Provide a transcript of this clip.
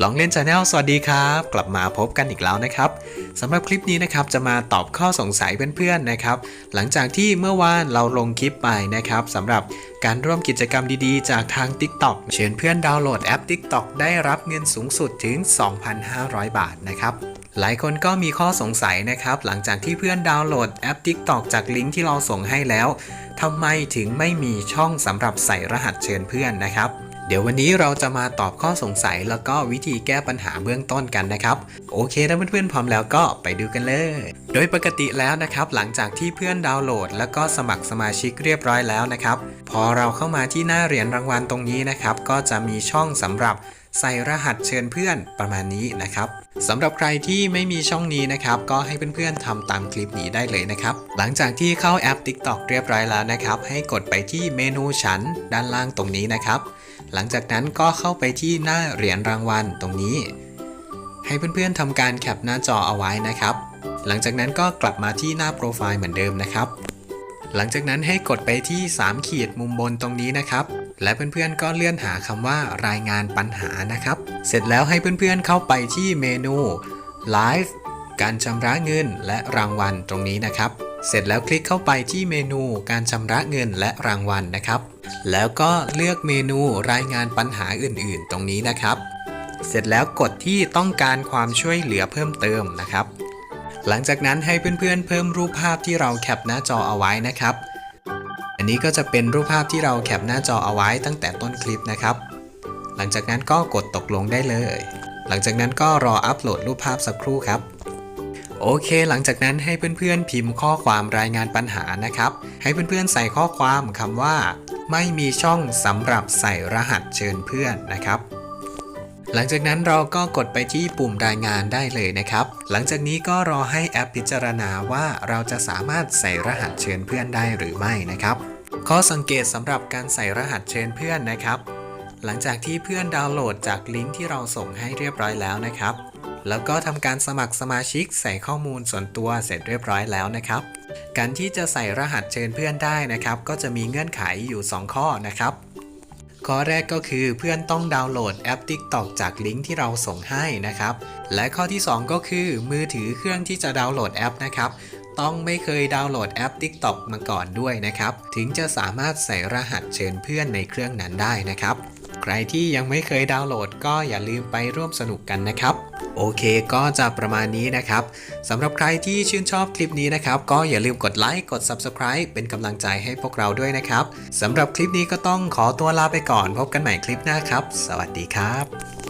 ลองเล่นชาแนลสวัสดีครับ กลับมาพบกันอีกแล้วนะครับสำหรับคลิปนี้นะครับจะมาตอบข้อสงสัยเพื่อนๆนะครับ หลังจากที่เมื่อวานเราลงคลิปไปนะครับสำหรับการร่วมกิจกรรมดีๆ จากทาง TikTok เชิญเพื่อนดาวน์โหลดแอป TikTok ได้รับเงินสูงสุดถึง 2,500 บาทนะครับหลายคนก็มีข้อสงสัยนะครับ หลังจากที่เพื่อนดาวน์โหลดแอป TikTok จากลิงก์ที่เราส่งให้แล้วทำไมถึงไม่มีช่องสำหรับใส่รหัสเชิญเพื่อนนะครับ เดี๋ยววันนี้เราจะมาตอบข้อสงสัยแล้วก็วิธีแก้ปัญหาเบื้องต้นกันนะครับ โอเคถ้าเพื่อนๆพร้อมแล้วก็ไปดูกันเลย โดยปกติแล้วนะครับ หลังจากที่เพื่อนดาวน์โหลด แล้วก็สมัครสมาชิกเรียบร้อยแล้วนะครับ พอเราเข้ามาที่หน้าเหรียญรางวัลตรงนี้นะครับ ก็จะมีช่องสำหรับใส่รหัสเชิญเพื่อนประมาณนี้นะครับสำหรับใครที่ไม่มีช่องนี้นะครับ ก็ให้เพื่อนๆทำตามคลิปนี้ได้เลยนะครับ หลังจากที่เข้าแอป TikTok เรียบร้อยแล้วนะครับ ให้กดไปที่เมนูฉันด้านล่างตรงนี้นะครับ หลังจากนั้นก็เข้าไปที่หน้าเหรียญรางวัลตรงนี้ ให้เพื่อนๆทำการแคปหน้าจอเอาไว้นะครับ หลังจากนั้นก็กลับมาที่หน้าโปรไฟล์เหมือนเดิมนะครับ หลังจากนั้นให้กดไปที่ 3 ขีดมุมบนตรงนี้นะครับ และเพื่อนๆก็เลื่อนหาคำว่ารายงานปัญหานะครับ เสร็จแล้วให้เพื่อนๆเข้าไปที่เมนู Live การชำระเงินและรางวัลตรงนี้นะครับ เสร็จแล้วคลิกเข้าไปที่เมนูการชำระเงินและรางวัลนะครับ แล้วก็เลือกเมนูรายงานปัญหาอื่นๆ ตรงนี้นะครับ เสร็จแล้วกดที่ต้องการความช่วยเหลือเพิ่มเติมนะครับ หลังจากนั้นให้เพื่อนๆเพิ่มรูปภาพที่เราแคปหน้าจอเอาไว้นะครับ อันนี้ก็จะเป็นรูปภาพที่เราแคปหน้าจอเอาไว้ตั้งแต่ต้นคลิปนะครับ หลังจากนั้นก็กดตกลงได้เลย หลังจากนั้นก็รออัปโหลดรูปภาพสักครู่ครับโอเค หลังจากนั้นให้เพื่อนๆ พิมพ์ข้อความรายงานปัญหานะครับ ให้เพื่อนๆ ใส่ข้อความคำว่า ไม่มีช่องสำหรับใส่รหัสเชิญเพื่อนนะครับ หลังจากนั้นเราก็กดไปที่ปุ่มรายงานได้เลยนะครับ หลังจากนี้ก็รอให้แอปพิจารณาว่าเราจะสามารถใส่รหัสเชิญเพื่อนได้หรือไม่นะครับ ข้อสังเกตสำหรับการใส่รหัสเชิญเพื่อนนะครับ หลังจากที่เพื่อนดาวน์โหลดจากลิงก์ที่เราส่งให้เรียบร้อยแล้วนะครับ แล้วก็ทำการสมัครสมาชิกใส่ข้อมูลส่วนตัวเสร็จเรียบร้อยแล้วนะครับการที่จะใส่รหัสเชิญเพื่อนได้นะครับ ก็จะมีเงื่อนไขอยู่ 2 ข้อนะครับข้อแรกก็คือเพื่อนต้องดาวน์โหลดแอป TikTok จากลิงก์ที่เราส่งให้นะครับ และข้อที่ 2 ก็คือมือถือเครื่องที่จะดาวน์โหลดแอปนะครับ ต้องไม่เคยดาวน์โหลดแอป TikTok มาก่อนด้วยนะครับ ถึงจะสามารถใส่รหัสเชิญเพื่อนในเครื่องนั้นได้นะครับ ใครที่ยังไม่เคยดาวน์โหลด ก็อย่าลืมไปร่วมสนุกกันนะครับ โอเคก็จะประมาณนี้นะครับสำหรับใครที่ชื่นชอบคลิปนี้นะครับ ก็อย่าลืมกดไลค์กด Subscribe เป็นกำลังใจให้พวกเราด้วยนะครับสำหรับคลิปนี้ก็ต้องขอตัวลาไปก่อน พบกันใหม่คลิปหน้าครับ สวัสดีครับ